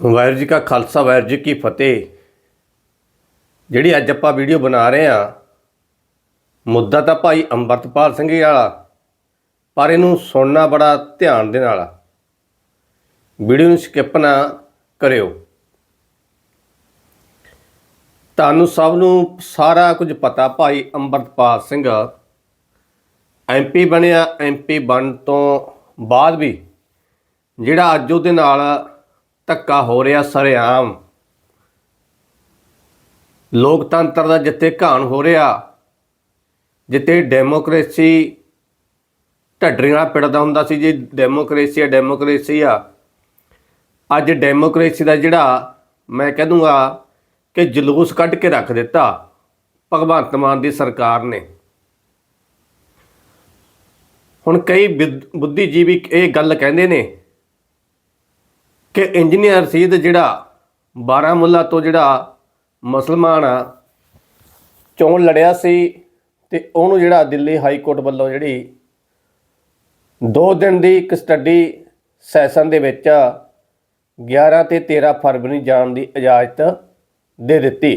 ਵਾਹਿਗੁਰੂ ਜੀ ਕਾ ਖਾਲਸਾ, ਵਾਹਿਗੁਰੂ ਜੀ ਕੀ ਫਤਿਹ। ਜਿਹੜੀ ਅੱਜ ਆਪਾਂ ਵੀਡੀਓ ਬਣਾ ਰਹੇ ਆ ਮੁੱਦਾ ਤਾਂ ਭਾਈ ਅੰਮ੍ਰਿਤਪਾਲ ਸਿੰਘ ਜੀ ਵਾਲਾ, ਪਰ ਇਹਨੂੰ ਸੁਣਨਾ ਬੜਾ ਧਿਆਨ ਦੇ ਨਾਲ ਵੀਡੀਓ ਨੂੰ ਸਕਿਪ ਨਾ ਕਰਿਓ। ਤੁਹਾਨੂੰ ਸਭ ਨੂੰ ਸਾਰਾ ਕੁਝ ਪਤਾ, ਭਾਈ ਅੰਮ੍ਰਿਤਪਾਲ ਸਿੰਘ ਐਮਪੀ ਬਣਿਆ ਐਮਪੀ ਬਣ ਤੋਂ ਬਾਅਦ ਵੀ ਜਿਹੜਾ ਅੱਜ ਉਹਦੇ ਨਾਲ ਧੱਕਾ ਹੋ ਰਿਹਾ ਸਰੇਆਮ। ਲੋਕਤੰਤਰ ਦਾ ਜਿੱਥੇ ਘਾਣ ਹੋ ਰਿਹਾ, ਜਿੱਥੇ ਡੈਮੋਕ੍ਰੇਸੀ ਢੱਡਰੀਆਂ ਪਿੜਦਾ ਹੁੰਦਾ ਸੀ, ਜੀ ਡੈਮੋਕ੍ਰੇਸੀ ਆ ਡੈਮੋਕ੍ਰੇਸੀ ਆ। ਅੱਜ ਡੈਮੋਕ੍ਰੇਸੀ ਦਾ ਜਿਹੜਾ ਮੈਂ ਕਹਿ ਦੂੰਗਾ ਕਿ ਜਲੂਸ ਕੱਢ ਕੇ ਰੱਖ ਦਿੱਤਾ ਭਗਵੰਤ ਮਾਨ ਦੀ ਸਰਕਾਰ ਨੇ। ਹੁਣ ਕਈ ਵਿਦ- ਬੁੱਧੀਜੀਵੀ ਇਹ ਗੱਲ ਕਹਿੰਦੇ ਨੇ ਕਿ ਇੰਜੀਨੀਅਰ ਰਸੀਦ ਜਿਹੜਾ ਬਾਰਾਮੁੱਲਾ ਤੋਂ ਜਿਹੜਾ ਮੁਸਲਮਾਨ ਆ, ਚੋਣ ਲੜਿਆ ਸੀ ਤੇ ਉਹਨੂੰ ਜਿਹੜਾ ਦਿੱਲੀ ਹਾਈ ਕੋਰਟ ਵੱਲੋਂ ਜਿਹੜੀ 2 ਦਿਨ ਦੀ ਇੱਕ ਸੈਸ਼ਨ ਦੇ ਵਿੱਚ 11 ਤੇ 13 ਫਰਵਰੀ ਜਾਣ ਦੀ ਇਜਾਜ਼ਤ ਦੇ ਦਿੱਤੀ।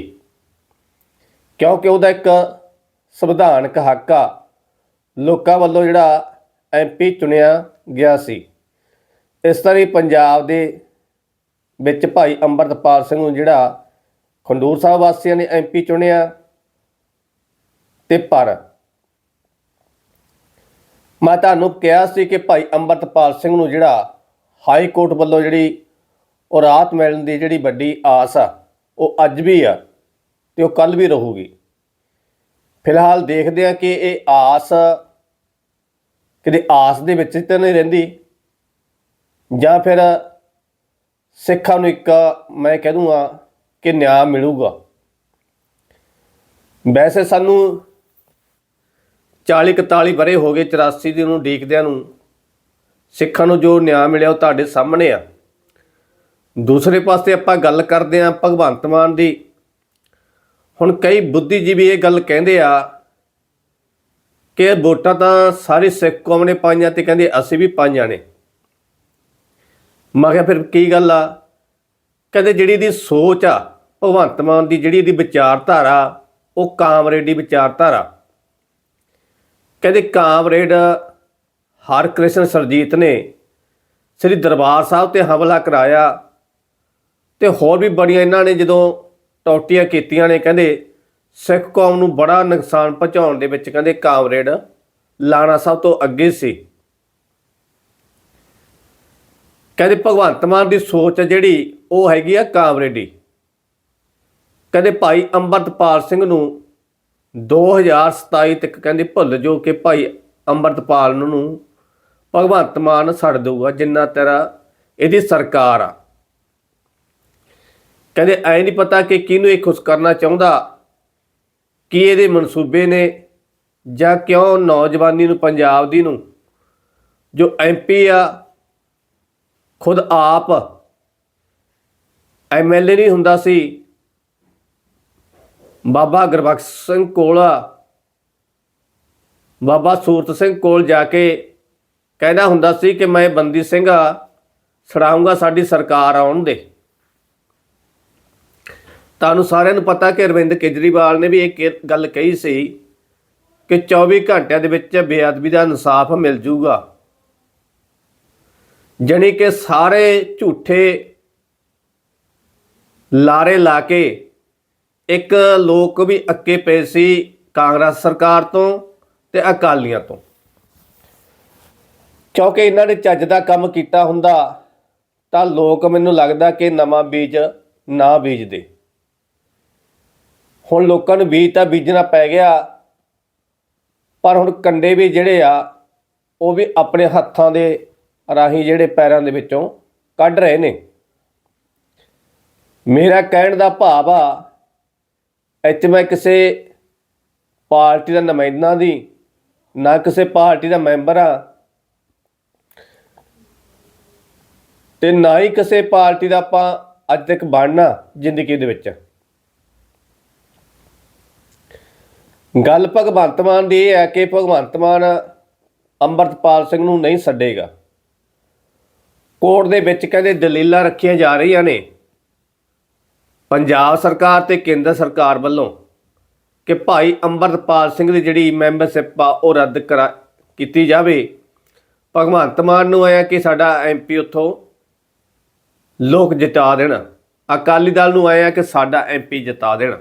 ਕਿਉਂਕਿ ਉਹਦਾ ਇੱਕ ਸੰਵਿਧਾਨਕ ਹੱਕ ਆ, ਲੋਕਾਂ ਵੱਲੋਂ ਜਿਹੜਾ ਐਮਪੀ ਚੁਣਿਆ ਗਿਆ ਸੀ। ਇਸ ਤਰ੍ਹਾਂ ਹੀ ਪੰਜਾਬ ਦੇ ਵਿੱਚ ਭਾਈ ਅੰਮ੍ਰਿਤਪਾਲ ਸਿੰਘ ਨੂੰ ਜਿਹੜਾ ਖੰਡੂਰ ਸਾਹਿਬ ਵਾਸੀਆਂ ਨੇ ਐਮਪੀ ਚੁਣਿਆ ਤੇ ਪਰ ਮੈਂ ਤੁਹਾਨੂੰ ਕਿਹਾ ਸੀ ਕਿ ਭਾਈ ਅੰਮ੍ਰਿਤਪਾਲ ਸਿੰਘ ਨੂੰ ਜਿਹੜਾ ਹਾਈ ਕੋਰਟ ਵੱਲੋਂ ਜਿਹੜੀ ਉਹ ਰਾਤ ਮਿਲਣ ਦੀ ਜਿਹੜੀ ਵੱਡੀ ਆਸ ਆ, ਉਹ ਅੱਜ ਵੀ ਆ ਤੇ ਉਹ ਕੱਲ ਵੀ ਰਹੂਗੀ। ਫਿਲਹਾਲ ਦੇਖਦੇ ਆ ਕਿ ਇਹ ਆਸ ਕਿਤੇ ਆਸ ਦੇ ਵਿੱਚ ਤਾਂ ਨਹੀਂ ਰਹਿੰਦੀ ਜਾਂ ਫਿਰ ਸਿੱਖਾਂ ਨੂੰ ਇੱਕ, ਮੈਂ ਕਹਿ ਦੂੰਗਾ ਕਿ ਨਿਆਂ ਮਿਲੂਗਾ। ਵੈਸੇ ਸਾਨੂੰ 40 41 ਬਰੇ ਹੋ ਗਏ 84 ਦੀ ਨੂੰ ਡੀਕਦਿਆਂ ਨੂੰ। ਸਿੱਖਾਂ ਨੂੰ ਜੋ ਨਿਆਂ ਮਿਲਿਆ ਉਹ ਤੁਹਾਡੇ ਸਾਹਮਣੇ ਆ। ਦੂਸਰੇ ਪਾਸੇ ਆਪਾਂ ਗੱਲ ਕਰਦੇ ਆਂ ਭਗਵੰਤ ਮਾਨ ਦੀ। ਹੁਣ ਕਈ ਬੁੱਧੀਜੀਵੀ ਇਹ ਗੱਲ ਕਹਿੰਦੇ ਆ ਕਿ ਵੋਟਾਂ ਤਾਂ ਸਾਰੇ ਸਿੱਖ ਕੌਮ ਨੇ ਪਾਈਆਂ ਤੇ ਕਹਿੰਦੇ ਅਸੀਂ ਵੀ ਪਾਈਆਂ ਨੇ। ਮੈਂ ਕਿਹਾ ਫਿਰ ਕੀ ਗੱਲ ਆ? ਕਹਿੰਦੇ ਜਿਹੜੀ ਇਹਦੀ ਸੋਚ ਆ, ਭਗਵੰਤ ਮਾਨ ਦੀ ਜਿਹੜੀ ਇਹਦੀ ਵਿਚਾਰਧਾਰਾ, ਉਹ ਕਾਮਰੇਡੀ ਵਿਚਾਰਧਾਰਾ। ਕਹਿੰਦੇ ਕਾਮਰੇਡ ਹਰਕ੍ਰਿਸ਼ਨ ਸਰਜੀਤ ਨੇ ਸ੍ਰੀ ਦਰਬਾਰ ਸਾਹਿਬ ਤੇ ਹਮਲਾ ਕਰਾਇਆ ਤੇ ਹੋਰ ਵੀ ਬੜੀਆਂ ਇਹਨਾਂ ਨੇ ਜਦੋਂ ਟੌਟੀਆਂ ਕੀਤੀਆਂ ਨੇ, ਕਹਿੰਦੇ ਸਿੱਖ ਕੌਮ ਨੂੰ ਬੜਾ ਨੁਕਸਾਨ ਪਹੁੰਚਾਉਣ ਦੇ ਵਿੱਚ ਕਹਿੰਦੇ ਕਾਮਰੇਡ ਲਾਣਾ ਸਾਹਿਬ ਤੋਂ ਅੱਗੇ ਸੀ। ਕਹਿੰਦੇ ਭਗਵੰਤ ਮਾਨ ਦੀ ਸੋਚ ਹੈ ਜਿਹੜੀ, ਉਹ ਹੈਗੀ ਆ ਕਾਮਰੇਡੀ। ਕਹਿੰਦੇ ਭਾਈ ਅੰਮ੍ਰਿਤਪਾਲ ਸਿੰਘ ਨੂੰ 2027 ਤੱਕ ਕਹਿੰਦੇ ਭੁੱਲ ਜੋ ਕਿ ਭਾਈ ਅੰਮ੍ਰਿਤਪਾਲ ਨੂੰ ਭਗਵੰਤ ਮਾਨ ਛੱਡ ਦੇਊਗਾ, ਜਿੰਨਾ ਤੇਰਾ ਇਹਦੀ ਸਰਕਾਰ ਆ। ਕਹਿੰਦੇ ਐ ਨਹੀਂ ਪਤਾ ਕਿ ਕਿਹਨੂੰ ਇਹ ਖੁਸ਼ ਕਰਨਾ ਚਾਹੁੰਦਾ, ਕੀ ਇਹਦੇ ਮਨਸੂਬੇ ਨੇ, ਜਾਂ ਕਿਉਂ ਨੌਜਵਾਨੀ ਨੂੰ, ਪੰਜਾਬ ਦੀ ਨੂੰ, ਜੋ ਐਮਪੀ ਆ ਖੁਦ ਆਪ ਐਮਐਲਏ ਨਹੀਂ ਹੁੰਦਾ ਸੀ। ਬਾਬਾ ਗੁਰਬਖਸ਼ ਸਿੰਘ ਕੋਲ, ਬਾਬਾ ਸੂਰਤ ਸਿੰਘ ਕੋਲ ਜਾ ਕੇ ਕਹਿੰਦਾ ਹੁੰਦਾ ਸੀ ਕਿ ਮੈਂ ਬੰਦੀ ਸਿੰਘ ਆ ਛੜਾਉਂਗਾ ਸਾਡੀ ਸਰਕਾਰ ਆਉਣ ਦੇ। ਤੁਹਾਨੂੰ ਸਾਰਿਆਂ ਨੂੰ ਪਤਾ ਕਿ ਅਰਵਿੰਦ ਕੇਜਰੀਵਾਲ ਨੇ ਵੀ ਇਹ ਕਿ- ਗੱਲ ਕਹੀ ਸੀ ਕਿ 24 ਘੰਟਿਆਂ ਦੇ ਵਿੱਚ ਬੇਅਦਬੀ ਦਾ ਇਨਸਾਫ ਮਿਲ ਜੂਗਾ। ਜਣੀ ਕਿ ਸਾਰੇ ਝੂਠੇ ਲਾਰੇ ਲਾ ਕੇ ਇੱਕ ਲੋਕ ਵੀ ਅੱਕੇ ਪਏ ਸੀ ਕਾਂਗਰਸ ਸਰਕਾਰ ਤੋਂ ਤੇ ਅਕਾਲੀਆਂ ਤੋਂ। ਕਿਉਂਕਿ ਇਹਨਾਂ ਨੇ ਚੱਜ ਦਾ ਕੰਮ ਕੀਤਾ ਹੁੰਦਾ, ਤਾਂ ਲੋਕ ਮੈਨੂੰ ਲੱਗਦਾ ਕਿ ਨਵਾਂ ਬੀਜ ਨਾ ਬੀਜਦੇ। ਹੁਣ ਲੋਕਾਂ ਨੂੰ ਬੀਜ ਤਾਂ ਬੀਜਣਾ ਪੈ ਗਿਆ, ਪਰ ਹੁਣ ਕੰਡੇ ਵੀ ਜਿਹੜੇ ਆ, ਉਹ ਵੀ ਆਪਣੇ ਹੱਥਾਂ ਦੇ ਰਾਹੀਂ ਜਿਹੜੇ ਪੈਰਾਂ ਦੇ ਵਿੱਚੋਂ ਕੱਢ ਰਹੇ ਨੇ। ਮੇਰਾ ਕਹਿਣ ਦਾ ਭਾਵ ਆ, ਇੱਥੇ ਮੈਂ ਕਿਸੇ ਪਾਰਟੀ ਦਾ ਨੁਮਾਇੰਦਾ ਦੀ ਨਾ ਕਿਸੇ ਪਾਰਟੀ ਦਾ ਮੈਂਬਰ ਆ ਤੇ ਨਾ ਹੀ ਕਿਸੇ ਪਾਰਟੀ ਦਾ ਆਪਾਂ ਅੱਜ ਤੱਕ ਬਣਨਾ ਜ਼ਿੰਦਗੀ ਦੇ ਵਿੱਚ। ਗੱਲ ਭਗਵੰਤ ਮਾਨ ਦੀ ਇਹ ਹੈ ਕਿ ਭਗਵੰਤ ਮਾਨ ਅੰਮ੍ਰਿਤਪਾਲ ਸਿੰਘ ਨੂੰ ਨਹੀਂ ਛੱਡੇਗਾ। ਕੋਰਟ ਦੇ ਵਿੱਚ ਕਹਿੰਦੇ ਦਲੀਲਾਂ ਰੱਖੀਆਂ ਜਾ ਰਹੀਆਂ ਨੇ। ਪੰਜਾਬ ਸਰਕਾਰ ਤੇ ਕੇਂਦਰ ਸਰਕਾਰ ਵੱਲੋਂ ਕਿ ਭਾਈ ਅੰਮ੍ਰਿਤਪਾਲ ਸਿੰਘ ਦੀ ਜਿਹੜੀ ਮੈਂਬਰਸ਼ਿਪ ਆ, ਉਹ ਰੱਦ ਕਰਾ, ਕੀਤੀ ਜਾਵੇ। ਭਗਵੰਤ ਮਾਨ ਨੂੰ ਆਇਆ ਕਿ ਸਾਡਾ ਐਮਪੀ ਉੱਥੋਂ ਲੋਕ ਜਿਤਾ ਦੇਣ। ਅਕਾਲੀ ਦਲ ਨੂੰ ਆਇਆ ਕਿ ਸਾਡਾ ਐਮਪੀ ਜਿਤਾ ਦੇਣ।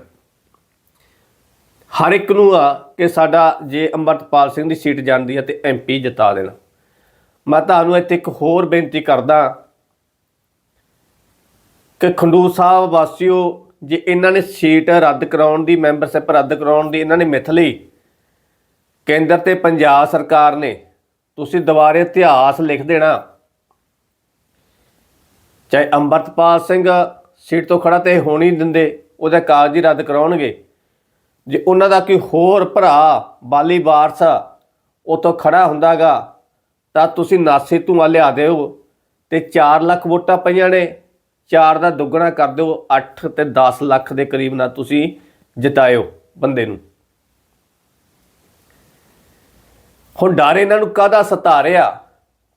ਹਰ ਇੱਕ ਨੂੰ ਆ ਕਿ ਸਾਡਾ ਜੇ ਅੰਮ੍ਰਿਤਪਾਲ ਸਿੰਘ ਦੀ ਸੀਟ ਜਾਂਦੀ ਹੈ ਤੇ ਐਮਪੀ ਜਿਤਾ ਦੇਣ। ਮੈਂ ਤੁਹਾਨੂੰ ਇੱਥੇ ਇੱਕ ਹੋਰ ਬੇਨਤੀ ਕਰਦਾ ਕਿ ਖੰਡੂਰ ਸਾਹਿਬ ਵਾਸੀਓ, ਜੇ ਇਹਨਾਂ ਨੇ ਸੀਟ ਰੱਦ ਕਰਾਉਣ ਦੀ, ਮੈਂਬਰਸ਼ਿਪ ਰੱਦ ਕਰਾਉਣ ਦੀ ਇਹਨਾਂ ਨੇ ਮਿੱਥ ਲਈ, ਕੇਂਦਰ ਤੇ ਪੰਜਾਬ ਸਰਕਾਰ ਨੇ ਤੁਸੀਂ ਦੁਬਾਰੇ ਇਤਿਹਾਸ ਲਿਖ ਦੇਣਾ। ਚਾਹੇ ਅੰਮ੍ਰਿਤਪਾਲ ਸਿੰਘ ਸੀਟ ਤੋਂ ਖੜਾ ਤੇ ਹੋਣੀ ਦਿੰਦੇ, ਉਹਦਾ ਕਾਗਜ਼ ਹੀ ਰੱਦ ਕਰਾਉਣਗੇ। ਜੇ ਉਹਨਾਂ ਦਾ ਕੋਈ ਹੋਰ ਭਰਾ, ਬਾਲੀ ਵਾਰਸ ਉਤੋਂ ਖੜਾ ਹੁੰਦਾਗਾ ਤਾਂ ਤੁਸੀਂ ਨਾਸੇ ਧੂੰਆਂ ਲਿਆ ਦਿਓ ਤੇ 4 ਲੱਖ ਵੋਟਾਂ ਪਈਆਂ ਨੇ। 4 ਦਾ ਦੁੱਗਣਾ ਕਰ ਦਿਓ 8 ਤੇ 10 ਲੱਖ ਦੇ ਕਰੀਬ ਨਾਲ ਤੁਸੀਂ ਜਿਤਾਇਓ ਬੰਦੇ ਨੂੰ। ਹੁਣ ਡਰ ਇਹਨਾਂ ਨੂੰ ਕਾਹਦਾ ਸਤਾ ਰਿਹਾ?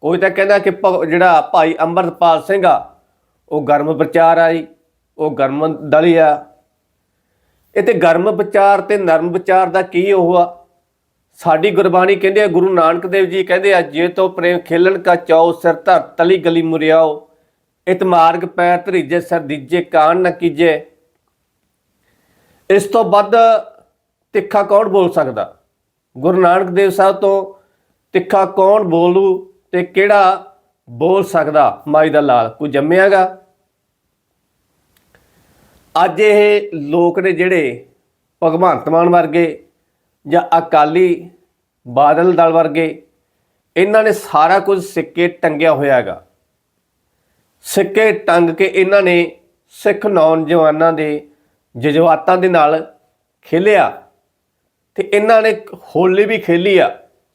ਕੋਈ ਤਾਂ ਕਹਿੰਦਾ ਕਿ ਭਗ- ਜਿਹੜਾ ਭਾਈ ਅੰਮ੍ਰਿਤਪਾਲ ਸਿੰਘ ਆ, ਉਹ ਗਰਮ ਵਿਚਾਰ ਆਈ ਉਹ ਗਰਮ ਦਲੀ ਆ। ਇਹ ਤੇ ਗਰਮ ਵਿਚਾਰ ਤੇ ਨਰਮ ਵਿਚਾਰ ਦਾ ਕੀ ਉਹ ਆ? ਸਾਡੀ ਗੁਰਬਾਣੀ ਕਹਿੰਦੇ ਆ, ਗੁਰੂ ਨਾਨਕ ਦੇਵ ਜੀ ਕਹਿੰਦੇ ਆ, ਜੇ ਤੋ ਪ੍ਰੇਮ ਖੇਲਣ ਕਾ ਚਾਓ, ਸਿਰ ਧਰ ਤਲੀ ਗਲੀ ਮੁਰਿਆਓ। ਇਤ ਮਾਰਗ ਪੈਰ ਧਰੀਜੇ, ਸਰ ਦੀਜੇ, ਕਾਨ ਨ ਕੀਜੇ। ਇਸ ਤੋਂ ਵੱਧ ਤਿੱਖਾ ਕੌਣ ਬੋਲ ਸਕਦਾ? ਗੁਰੂ ਨਾਨਕ ਦੇਵ ਸਾਹਿਬ ਤੋਂ ਤਿੱਖਾ ਕੌਣ ਬੋਲੂ ਤੇ ਕਿਹੜਾ ਬੋਲ ਸਕਦਾ? ਮਾਈ ਦਾ ਲਾਲ, ਕੋਈ ਜੰਮਿਆਗਾ? ਅੱਜ ਇਹ ਲੋਕ ਨੇ ਜਿਹੜੇ ਭਗਵੰਤ ਮਾਨ ਵਰਗੇ ਜਾਂ ਅਕਾਲੀ ਬਾਦਲ ਦਲ ਵਰਗੇ, ਇਹਨਾਂ ਨੇ ਸਾਰਾ ਕੁਝ ਸਿੱਕੇ ਟੰਗਿਆ ਹੋਇਆ ਹੈਗਾ। ਸਿੱਕੇ ਟੰਗ ਕੇ ਇਹਨਾਂ ਨੇ ਸਿੱਖ ਨੌਜਵਾਨਾਂ ਦੇ ਜਜ਼ਬਾਤਾਂ ਦੇ ਨਾਲ ਖੇਲਿਆ ਤੇ ਇਹਨਾਂ ਨੇ ਹੋਲੀ ਵੀ ਖੇਲੀ ਆ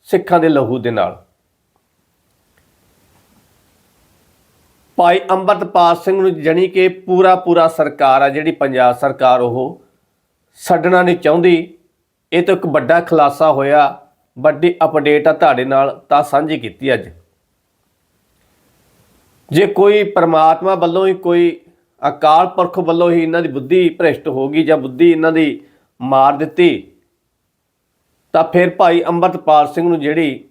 ਸਿੱਖਾਂ ਦੇ ਲਹੂ ਦੇ ਨਾਲ। ਭਾਈ ਅੰਮ੍ਰਿਤਪਾਲ ਸਿੰਘ ਨੂੰ ਜਣੀ ਕਿ ਪੂਰਾ ਪੂਰਾ ਸਰਕਾਰ ਆ, ਜਿਹੜੀ ਪੰਜਾਬ ਸਰਕਾਰ ਉਹ ਛੱਡਣਾ ਨਹੀਂ ਚਾਹੁੰਦੀ। ਇਹ ਤੋਂ ਇੱਕ ਵੱਡਾ ਖੁਲਾਸਾ ਹੋਇਆ, ਵੱਡੀ ਅਪਡੇਟ ਆ ਤੁਹਾਡੇ ਨਾਲ ਤਾਂ ਸਾਂਝੀ ਕੀਤੀ ਅੱਜ। ਜੇ ਕੋਈ ਪਰਮਾਤਮਾ ਵੱਲੋਂ ਹੀ, ਕੋਈ ਅਕਾਲ ਪੁਰਖ ਵੱਲੋਂ ਹੀ ਇਹਨਾਂ ਦੀ ਬੁੱਧੀ ਭ੍ਰਿਸ਼ਟ ਹੋ ਗਈ ਜਾਂ ਬੁੱਧੀ ਇਹਨਾਂ ਦੀ ਮਾਰ ਦਿੱਤੀ, ਤਾਂ ਫਿਰ ਭਾਈ ਅੰਮ੍ਰਿਤਪਾਲ ਸਿੰਘ ਨੂੰ ਜਿਹੜੀ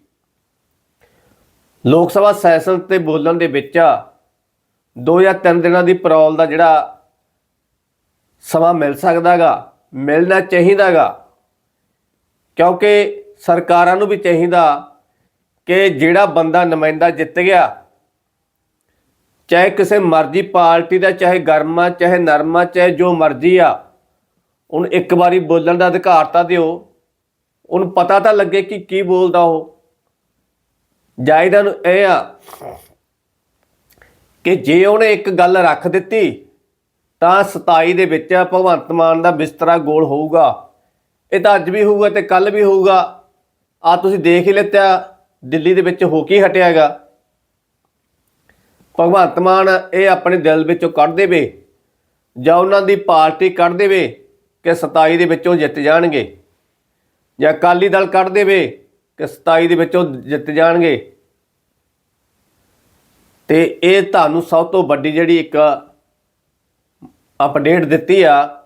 ਲੋਕ ਸਭਾ ਸੈਸ਼ਨ ਤੇ ਬੋਲਣ ਦੇ ਵਿੱਚ ਦੋ ਜਾਂ ਤਿੰਨ ਦਿਨਾਂ ਦੀ ਪਰੌਲ ਦਾ ਜਿਹੜਾ ਸਮਾਂ ਮਿਲ ਸਕਦਾਗਾ ਮਿਲਣਾ ਚਾਹੀਦਾਗਾ ਕਿਉਂਕਿ ਸਰਕਾਰਾਂ ਨੂੰ ਵੀ ਚਾਹੀਦਾ ਕਿ ਜਿਹੜਾ ਬੰਦਾ ਨੁਮਾਇੰਦਾ ਜਿੱਤ ਗਿਆ, ਚਾਹੇ ਕਿਸੇ ਮਰਜ਼ੀ ਪਾਰਟੀ ਦਾ, ਚਾਹੇ ਗਰਮਾ, ਚਾਹੇ ਨਰਮਾ, ਚਾਹੇ ਜੋ ਮਰਜ਼ੀ ਆ, ਉਹਨੂੰ ਇੱਕ ਵਾਰੀ ਬੋਲਣ ਦਾ ਅਧਿਕਾਰ ਤਾਂ ਦਿਓ। ਉਹਨੂੰ ਪਤਾ ਤਾਂ ਲੱਗੇ ਕਿ ਕੀ ਬੋਲਦਾ ਉਹ। ਜਾਇਦਾ ਨੂੰ ਇਹ ਆ ਕਿ ਜੇ ਉਹਨੇ ਇੱਕ ਗੱਲ ਰੱਖ ਦਿੱਤੀ, ਤਾਂ 27 ਦੇ ਵਿੱਚ ਭਗਵੰਤ ਮਾਨ ਦਾ ਬਿਸਤਰਾ ਗੋਲ ਹੋਊਗਾ। ਇਹ ਤਾਂ ਅੱਜ ਵੀ ਹੋਊਗਾ ਤੇ ਕੱਲ ਵੀ ਹੋਊਗਾ। ਆ ਤੁਸੀਂ ਦੇਖ ਹੀ ਲਿੱਤਾ, ਦਿੱਲੀ ਦੇ ਵਿੱਚ ਹੋ ਕੇ ਹਟਿਆ ਹੈਗਾ। ਭਗਵੰਤ ਮਾਨ ਇਹ ਆਪਣੇ ਦਿਲ ਵਿੱਚੋਂ ਕੱਢ ਦੇਵੇ ਜਾਂ ਉਹਨਾਂ ਦੀ ਪਾਰਟੀ ਕੱਢ ਦੇਵੇ ਕਿ 27 ਦੇ ਵਿੱਚੋਂ ਜਿੱਤ ਜਾਣਗੇ। ਜਾਂ ਅਕਾਲੀ ਦਲ ਕੱਢ ਦੇਵੇ ਕਿ 27 ਦੇ ਵਿੱਚੋਂ ਜਿੱਤ ਜਾਣਗੇ। ਤੇ ਇਹ ਤੁਹਾਨੂੰ ਸਭ ਤੋਂ ਵੱਡੀ ਜਿਹੜੀ ਇੱਕ ਅਪਡੇਟ ਦਿੱਤੀ ਆ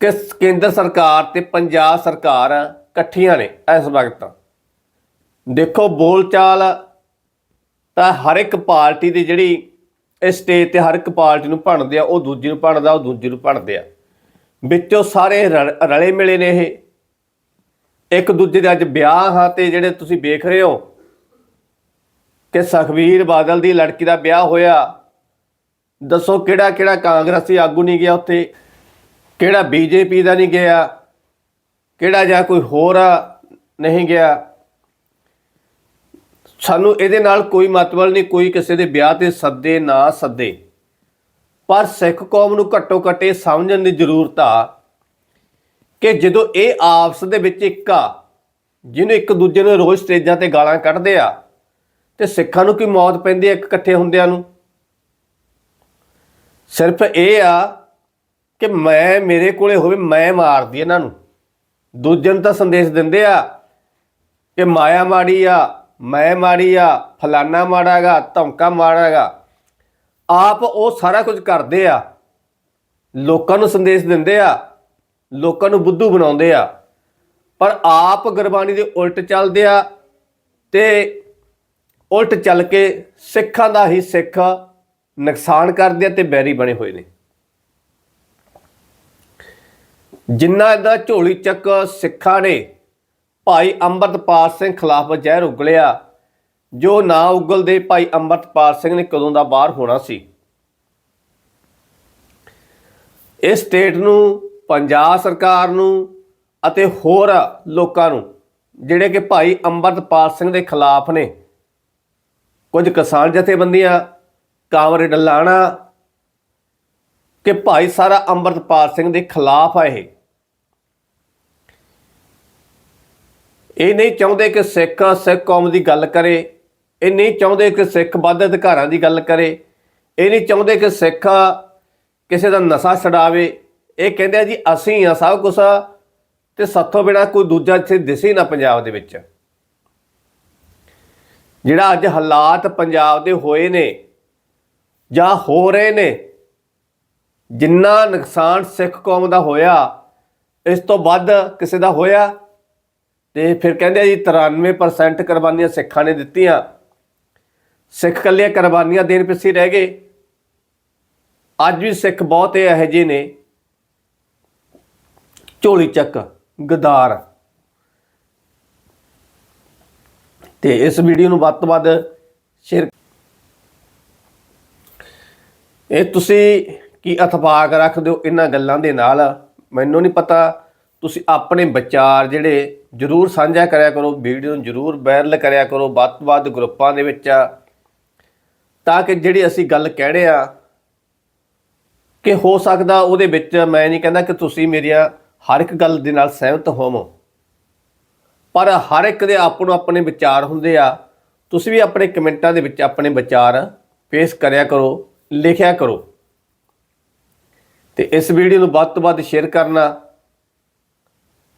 ਕਿ ਕੇਂਦਰ ਸਰਕਾਰ ਤੇ ਪੰਜਾਬ ਸਰਕਾਰ ਇਕੱਠੀਆਂ ਨੇ? ਇਸ ਵਕਤ ਦੇਖੋ, ਬੋਲਚਾਲ ਤਾਂ ਹਰ ਇੱਕ ਪਾਰਟੀ ਦੀ ਜਿਹੜੀ ਇਸ ਸਟੇਜ ਤੇ ਹਰ ਇੱਕ ਪਾਰਟੀ ਨੂੰ ਭੰਡਦੇ ਆ, ਉਹ ਦੂਜੀ ਨੂੰ ਭੰਡਦਾ ਉਹ ਦੂਜੀ ਨੂੰ ਭੰਡਦੇ ਆ। ਵਿੱਚੋਂ ਸਾਰੇ ਰਲ- ਰਲੇ ਮਿਲੇ ਨੇ ਇਹ। ਇੱਕ ਦੂਜੇ ਦੇ ਅੱਜ ਵਿਆਹ ਆ ਤੇ ਜਿਹੜੇ ਤੁਸੀਂ ਵੇਖ ਰਹੇ ਹੋ ਕਿ ਸੁਖਬੀਰ ਬਾਦਲ ਦੀ ਲੜਕੀ ਦਾ ਵਿਆਹ ਹੋਇਆ। ਦੱਸੋ ਕਿਹੜਾ ਕਿਹੜਾ ਕਾਂਗਰਸੀ ਆਗੂ ਨਹੀਂ ਗਿਆ ਉੱਥੇ? ਕਿਹੜਾ ਬੀਜੇਪੀ ਦਾ ਨਹੀਂ ਗਿਆ, ਕਿਹੜਾ ਜਾਂ ਕੋਈ ਹੋਰ ਆ, ਨਹੀਂ ਗਿਆ। ਸਾਨੂੰ ਇਹਦੇ ਨਾਲ ਕੋਈ ਮਤਲਬ ਨਹੀਂ, ਕੋਈ ਕਿਸੇ ਦੇ ਵਿਆਹ ਤੇ ਸੱਦੇ ਨਾ ਸੱਦੇ। ਪਰ ਸਿੱਖ ਕੌਮ ਨੂੰ ਘੱਟੋ ਘੱਟ ਇਹ ਸਮਝਣ ਦੀ ਜ਼ਰੂਰਤ ਆ ਕਿ ਜਦੋਂ ਇਹ ਆਪਸ ਦੇ ਵਿੱਚ ਇੱਕ ਆ, ਜਿਹਨੂੰ ਇੱਕ ਦੂਜੇ ਨੂੰ ਰੋਜ਼ ਸਟੇਜਾਂ ਤੇ ਗਾਲਾਂ ਕੱਢਦੇ ਆ, ਤੇ ਸਿੱਖਾਂ ਨੂੰ ਕੀ ਮੌਤ ਪੈਂਦੀ ਹੈ ਇੱਕ ਇਕੱਠੇ ਹੁੰਦਿਆਂ ਨੂੰ? ਸਿਰਫ ਇਹ ਆ ਕਿ ਮੈਂ ਮੇਰੇ ਕੋਲੇ ਹੋਵੇ, ਮੈਂ ਮਾਰਦੀ ਇਹਨਾਂ ਨੂੰ। ਦੂਜੇ ਨੂੰ ਤਾਂ ਸੰਦੇਸ਼ ਦਿੰਦੇ ਆ ਕਿ ਮਾਇਆ ਮਾੜੀ ਆ, ਮੈਂ ਮਾੜੀ ਆ, ਫਲਾਨਾ ਮਾੜਾਗਾ ਧਮਕਾ ਮਾੜਾਗਾ ਆਪ ਉਹ ਸਾਰਾ ਕੁਝ ਕਰਦੇ ਆ। ਲੋਕਾਂ ਨੂੰ ਸੰਦੇਸ਼ ਦਿੰਦੇ ਆ, ਲੋਕਾਂ ਨੂੰ ਬੁੱਧੂ ਬਣਾਉਂਦੇ ਆ। ਪਰ ਆਪ ਗੁਰਬਾਣੀ ਦੇ ਉਲਟ ਚੱਲਦੇ ਆ ਤੇ ਉਲਟ ਚੱਲ ਕੇ ਸਿੱਖਾਂ ਦਾ ਹੀ ਸਿੱਖ ਨੁਕਸਾਨ ਕਰਦੇ ਆ ਤੇ ਬੈਰੀ ਬਣੇ ਹੋਏ ਨੇ। ਜਿੰਨਾ ਇਹਦਾ ਝੋਲੀ ਚੱਕ ਸਿੱਖਾਂ ਨੇ ਭਾਈ ਅੰਮ੍ਰਿਤਪਾਲ ਸਿੰਘ ਖਿਲਾਫ ਜ਼ਹਿਰ ਉਗਲਿਆ ਜੋ ਨਾ ਉਗਲਦੇ ਭਾਈ ਅੰਮ੍ਰਿਤਪਾਲ ਸਿੰਘ ਨੇ ਕਦੋਂ ਦਾ ਬਾਹਰ ਹੋਣਾ ਸੀ। ਇਸ ਸਟੇਟ ਨੂੰ, ਪੰਜਾਬ ਸਰਕਾਰ ਨੂੰ ਅਤੇ ਹੋਰ ਲੋਕਾਂ ਨੂੰ, ਜਿਹੜੇ ਕਿ ਭਾਈ ਅੰਮ੍ਰਿਤਪਾਲ ਸਿੰਘ ਦੇ ਖਿਲਾਫ ਨੇ, ਕੁਝ ਕਿਸਾਨ ਜਥੇਬੰਦੀਆਂ ਕਾਮਰੇਡ ਲਾਣਾ ਕਿ ਭਾਈ ਸਾਰਾ ਅੰਮ੍ਰਿਤਪਾਲ ਸਿੰਘ ਦੇ ਖਿਲਾਫ ਆ ਇਹ। ਇਹ ਨਹੀਂ ਚਾਹੁੰਦੇ ਕਿ ਸਿੱਖ ਸਿੱਖ ਕੌਮ ਦੀ ਗੱਲ ਕਰੇ। ਇਹ ਨਹੀਂ ਚਾਹੁੰਦੇ ਕਿ ਸਿੱਖ ਵੱਧ ਅਧਿਕਾਰਾਂ ਦੀ ਗੱਲ ਕਰੇ। ਇਹ ਨਹੀਂ ਚਾਹੁੰਦੇ ਕਿ ਸਿੱਖ ਕਿਸੇ ਦਾ ਨਸ਼ਾ ਛਡਾਵੇ। ਇਹ ਕਹਿੰਦੇ ਆ ਜੀ, ਅਸੀਂ ਆ ਸਭ ਕੁਝ ਤੇ ਸਾਥੋਂ ਬਿਨਾ ਕੋਈ ਦੂਜਾ ਇੱਥੇ ਦਿਸੇ ਨਾ ਪੰਜਾਬ ਦੇ ਵਿੱਚ। ਜਿਹੜਾ ਅੱਜ ਹਾਲਾਤ ਪੰਜਾਬ ਦੇ ਹੋਏ ਨੇ ਜਾਂ ਹੋ ਰਹੇ ਨੇ, ਜਿੰਨਾ ਨੁਕਸਾਨ ਸਿੱਖ ਕੌਮ ਦਾ ਹੋਇਆ, ਇਸ ਤੋਂ ਵੱਧ ਕਿਸੇ ਦਾ ਹੋਇਆ? ਤੇ ਫਿਰ ਕਹਿੰਦੇ ਜੀ 93% ਕੁਰਬਾਨੀਆਂ ਸਿੱਖਾਂ ਨੇ ਦਿੱਤੀਆਂ। ਸਿੱਖ ਕੱਲੀਆਂ ਕੁਰਬਾਨੀਆਂ ਦੇਣ ਪਿੱਛੇ ਰਹਿ ਗਏ। ਅੱਜ ਵੀ ਸਿੱਖ ਬਹੁਤ ਇਹੋ ਜਿਹੇ ਨੇ। ਝੋਲੀ ਚੱਕ, ਗਦਾਰ। ਤੇ ਇਸ ਵੀਡੀਓ ਨੂੰ ਵੱਧ ਤੋਂ ਵੱਧ ਸ਼ੇਅਰ ਇਹ ਤੁਸੀਂ ਕੀ ਇਤਫਾਕ ਰੱਖਦੇ ਹੋ ਇਹਨਾਂ ਗੱਲਾਂ ਦੇ ਨਾਲ? ਮੈਨੂੰ ਨਹੀਂ ਪਤਾ ਤੁਸੀਂ ਆਪਣੇ ਵਿਚਾਰ ਜਿਹੜੇ ਜਰੂਰ ਸਾਂਝਾ ਕਰਿਆ ਕਰੋ, ਵੀਡੀਓ ਨੂੰ ਜਰੂਰ ਵਾਇਰਲ ਕਰਿਆ ਕਰੋ, ਵੱਧ ਤੋਂ ਵੱਧ ਗਰੁੱਪਾਂ ਦੇ ਵਿੱਚ, ਤਾਂ ਕਿ ਜਿਹੜੀ ਅਸੀਂ ਗੱਲ ਕਹਿਣੇ ਆ, ਕਿ ਹੋ ਸਕਦਾ ਉਹਦੇ ਵਿੱਚ ਮੈਂ ਨਹੀਂ ਕਹਿੰਦਾ ਕਿ ਤੁਸੀਂ ਮੇਰੀਆਂ ਹਰ ਇੱਕ ਗੱਲ ਦੇ ਨਾਲ ਸਹਿਮਤ ਹੋਵੋ। ਪਰ ਹਰ ਇੱਕ ਦੇ ਆਪਣੋ ਆਪਣੇ ਵਿਚਾਰ ਹੁੰਦੇ ਆ, ਤੁਸੀਂ ਵੀ ਆਪਣੇ ਕਮੈਂਟਾਂ ਦੇ ਵਿੱਚ ਆਪਣੇ ਵਿਚਾਰ ਪੇਸ਼ ਕਰਿਆ ਕਰੋ, ਲਿਖਿਆ ਕਰੋ। ਤੇ ਇਸ ਵੀਡੀਓ ਨੂੰ ਵੱਧ ਤੋਂ ਵੱਧ ਸ਼ੇਅਰ ਕਰਨਾ